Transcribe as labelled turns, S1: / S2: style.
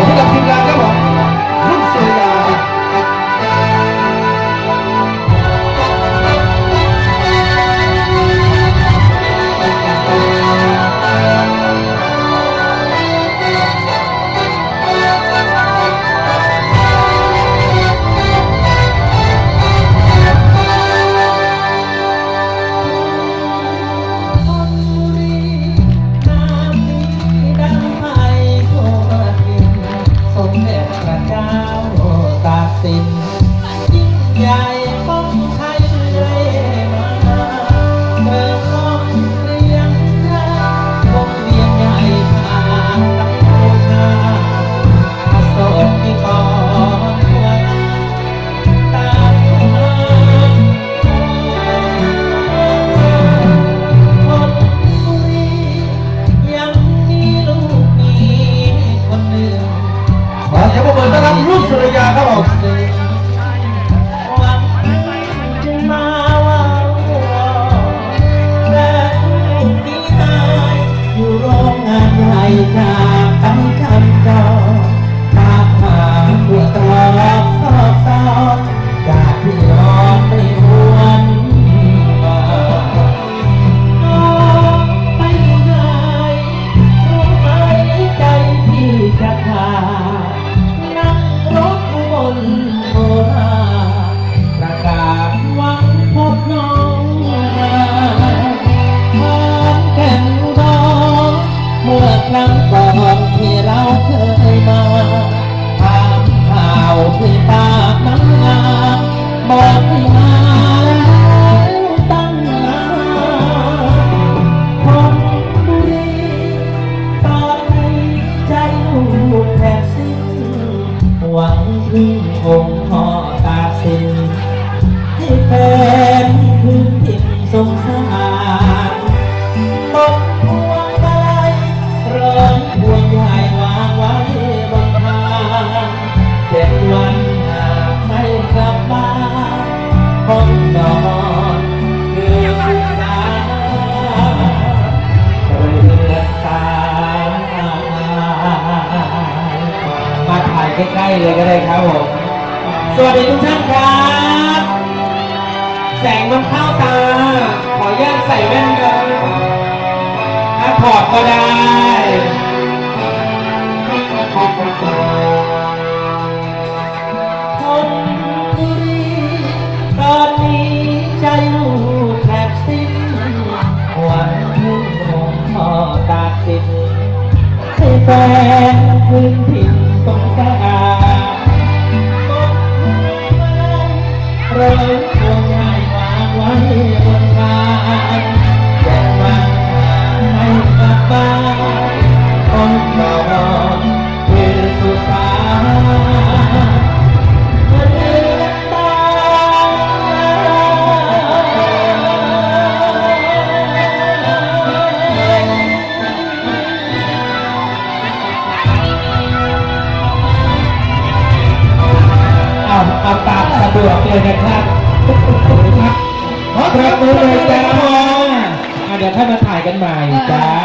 S1: Una
S2: ขอเสียงปรบมือต้อนรับรุ่งสุริยาครับผม
S1: รั้อนที่เราเคยมาถามขาที่ปากน้ำบอก ใกล้ๆเลยก็ได้ครับผม สวัสดีทุกท่านครับ แสงมันเข้าตา ขออนุญาตใส่แว่นกันถ้าถอดก็ได้ คนบุรีตอนนี้ใจลูกแทบสิวังพึ่งหงพ่อตาสิทธิ์แฟนพึ่ง เลยนะครับครับขอเสียงปบมือเลยจ้าอะเดี๋ยวค่อยมาถ่ายกันใหม่จ้า